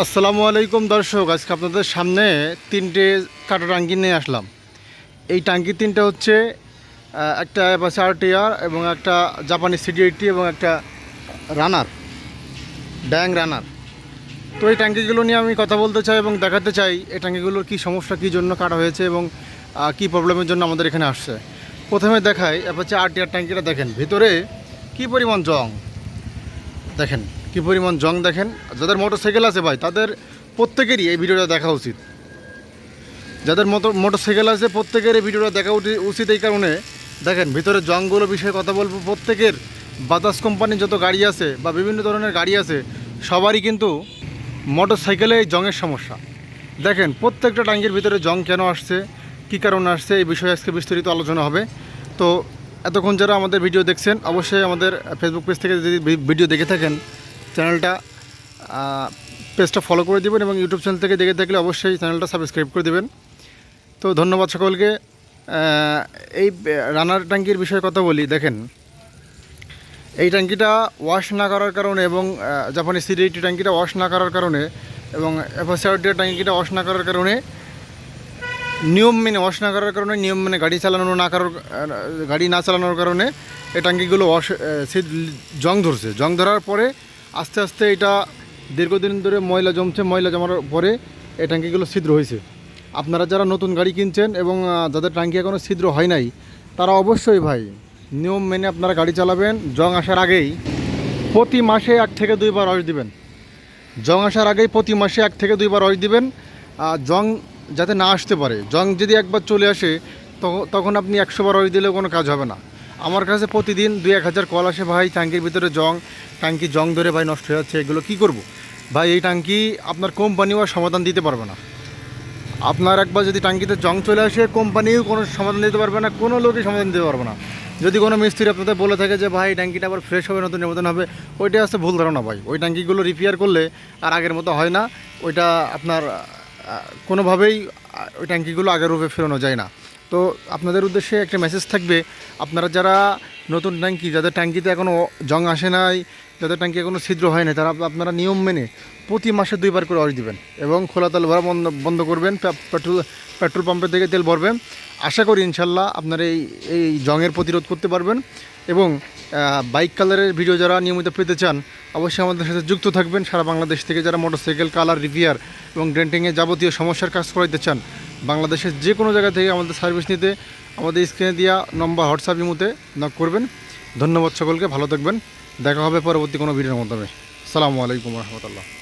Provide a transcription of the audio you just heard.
আসসালামু আলাইকুম দর্শক, আজকে আপনাদের সামনে তিনটে কাটা টাঙ্কি নিয়ে আসলাম। এই টাঙ্কি তিনটা হচ্ছে একটা অ্যাপাচি আরটিআর এবং একটা জাপানি সিডি এইটটি এবং একটা রানার ড্যাং রানার তো এই ট্যাঙ্কিগুলো নিয়ে আমি কথা বলতে চাই এবং দেখাতে চাই, এই ট্যাঙ্কিগুলোর কী সমস্যা, কী জন্য কাটা হয়েছে এবং কী প্রবলেমের জন্য আমাদের এখানে আসছে। প্রথমে দেখাই অ্যাপাচি আরটিআর ট্যাঙ্কিটা দেখেন, ভিতরে কী পরিমাণ জং? দেখেন। কি পরিমাণ জং দেখেন? যাদের মোটর সাইকেল আছে ভাই, তাদের প্রত্যেকেরই এই ভিডিওটা দেখা উচিত। যাদের মোটর সাইকেল আছে, প্রত্যেকের এই ভিডিওটা দেখা উচিত এই কারণে। দেখেন, ভিতরে জংগুলো বিষয়ে কথা বলব, প্রত্যেকের বাতাস কোম্পানির যত গাড়ি আছে বা বিভিন্ন ধরনের গাড়ি আছে, সবারই কিন্তু মোটর সাইকেলে এই জংয়ের সমস্যা। দেখেন, প্রত্যেকটা টাঙ্গির ভিতরে জং কেন আসছে, কী কারণে আসছে, এই বিষয়ে আজকে বিস্তারিত আলোচনা হবে। তো, এতক্ষণ যারা আমাদের ভিডিও দেখছেন, অবশ্যই আমাদের ফেসবুক পেজ থেকে যদি ভিডিও দেখে থাকেন চ্যানেলটা পেজটা ফলো করে দেবেন এবং ইউটিউব চ্যানেল থেকে দেখে থাকলে অবশ্যই চ্যানেলটা সাবস্ক্রাইব করে দেবেন। তো ধন্যবাদ সকলকে। এই রানার ট্যাঙ্কির বিষয়ে কথা বলি, দেখেন। এই ট্যাঙ্কিটা ওয়াশ না করার কারণে এবং জাপানি সিডিটি ট্যাঙ্কিটা ওয়াশ না করার কারণে এবং এফএসআরটির ট্যাঙ্কিটা ওয়াশ না করার কারণে, নিয়ম মেনে ওয়াশ না করার কারণে, নিয়ম মেনে গাড়ি চালানো না করার গাড়ি না চালানোর কারণে এই ট্যাঙ্কিগুলো ওয়াশ জং ধরছে। জং ধরার পরে আস্তে আস্তে এটা দীর্ঘদিন ধরে ময়লা জমছে, ময়লা জমার পরে এই ট্যাঙ্কিগুলো ছিদ্র হয়েছে। আপনারা যারা নতুন গাড়ি কিনছেন এবং যাদের ট্যাঙ্কি এখনও ছিদ্র হয় নাই, তারা অবশ্যই ভাই নিয়ম মেনে আপনারা গাড়ি চালাবেন। জং আসার আগেই প্রতি মাসে এক থেকে দুইবার ওয়াশ দিবেন। জং আসার আগেই প্রতি মাসে এক থেকে দুইবার ওয়াশ দিবেন। জং যাতে না আসতে পারে, জং যদি একবার চলে আসে, তখ- তখন আপনি একশো বার ওয়াশ দিলেও কোনো কাজ হবে না। আমার কাছে প্রতিদিন দুই এক হাজার কল আসে ভাই, ট্যাঙ্কির ভিতরে জং, ট্যাঙ্কি জং ধরে ভাই নষ্ট হয়ে যাচ্ছে, এগুলো কী করব? ভাই, এই ট্যাঙ্কি আপনার কোম্পানিও সমাধান দিতে পারবে না। আপনার একবার যদি ট্যাঙ্কিতে জং চলে আসে, কোম্পানিও কোনো সমাধান দিতে পারবে না, কোনো লোকই সমাধান দিতে পারবে না। যদি কোনো মিস্ত্রি আপনাদের বলে থাকে যে, ভাই, ট্যাঙ্কিটা আবার ফ্রেশ হবে, নতুন নতুন হবে, ওইটা আসতে ভুল ধারণা ভাই। ওই ট্যাঙ্কিগুলো রিপেয়ার করলে আর আগের মতো হয় না। ওইটা আপনার কোনোভাবেই ওই ট্যাঙ্কিগুলো আগের রূপে ফেরানো যায় না। তো আপনাদের উদ্দেশ্যে একটা মেসেজ থাকবে। আপনারা যারা নতুন ট্যাঙ্কি, যাদের ট্যাঙ্কিতে এখনও জং আসে নাই, যাদের ট্যাঙ্কি এখনও ছিদ্র হয় না তারা আপনারা নিয়ম মেনে প্রতি মাসে দুইবার করে অয়েল দিবেন এবং খোলা তেল ভরা বন্ধ বন্ধ করবেন পেট্রোল পেট্রোল পাম্পের থেকে তেল ভরবেন। আশা করি ইনশাল্লাহ আপনারা এই এই জংয়ের প্রতিরোধ করতে পারবেন এবং বাইক কালারের ভিডিও যারা নিয়মিত পেতে চান, অবশ্যই আমাদের সাথে যুক্ত থাকবেন। সারা বাংলাদেশ থেকে যারা মোটরসাইকেল কালার রিপেয়ার এবং ডেন্টিংয়ে যাবতীয় সমস্যার কাজ করাইতে চান বাংলাদেশের যে কোনো জায়গা থেকে আমাদের সার্ভিস নিতে, আমাদের স্ক্রিনে দেওয়া নম্বর হোয়াটসঅ্যাপ ইমুতে নক করবেন। ধন্যবাদ সকলকে, ভালো থাকবেন। দেখা হবে পরবর্তী কোনো ভিডিওর মাধ্যমে। সালামু আলাইকুম রহমতুল্লাহ।